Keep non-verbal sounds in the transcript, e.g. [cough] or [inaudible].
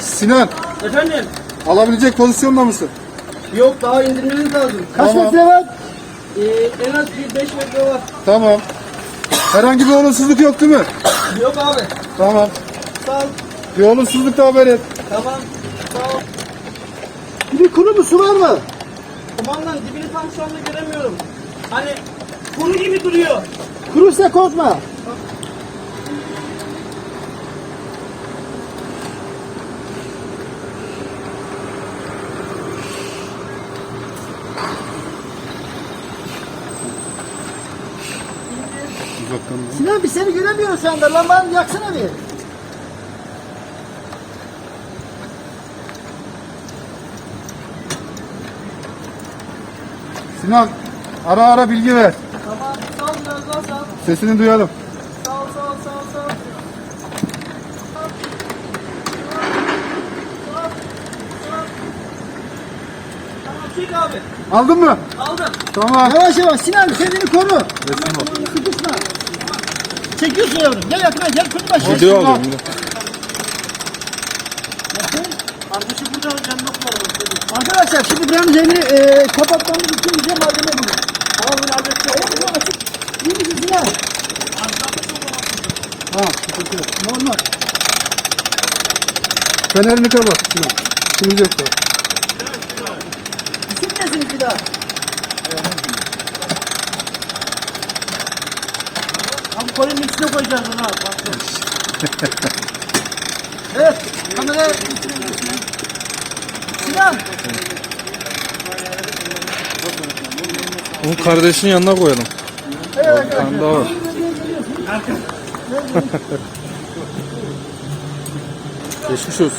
Sinan Efendim? alabilecek pozisyonda mısın? Yok daha indirmeniz lazım. Kaç Tamam. metre var? Ee, en az bir 5 metre var. Tamam. Herhangi bir olumsuzluk yok değil mi? Yok abi. Tamam. Sağ ol. Bir olumsuzluk da haber et. Tamam. Sağ ol. Bir kuru mu su var mı? Kumandan dibini tam şu anda göremiyorum. Hani kuru gibi duruyor. Kuruysa korkma. Uzaktan Sinan biz seni göremiyoruz şu anda. Lambanı yaksana bir. Sinan ara ara bilgi ver. Tamam. Sağ ol biraz daha sağ ol. Sesini duyalım. Sağ ol sağ ol sağ ol sağ ol. Tamam çek abi. Aldın mı? Aldım. Tamam. Yavaş yavaş Sinan kendini koru. Resim al. Sıkışma. Çekiyorsun yavrum. Gel yakına gel kırma başı. Video alıyorum. Kardeşim burada canlı kullanalım. Arkadaşlar şimdi buranın üzerini e, kapatmamız için bize malzeme bulun. Tamam bunu halledeceğim. Evet bu açık. İyi misin Sinan? Ha, sıkıntı yok. Normal. Fenerini kapat Sinan. Şimdi yok da. Bir daha. Abi kolinin içine koyacağız bunu abi. Bak, [laughs] Evet. Kameraya Sinan. Onu kardeşin yanına koyalım. Evet arkadaşlar. tane daha var. Geçmiş olsun.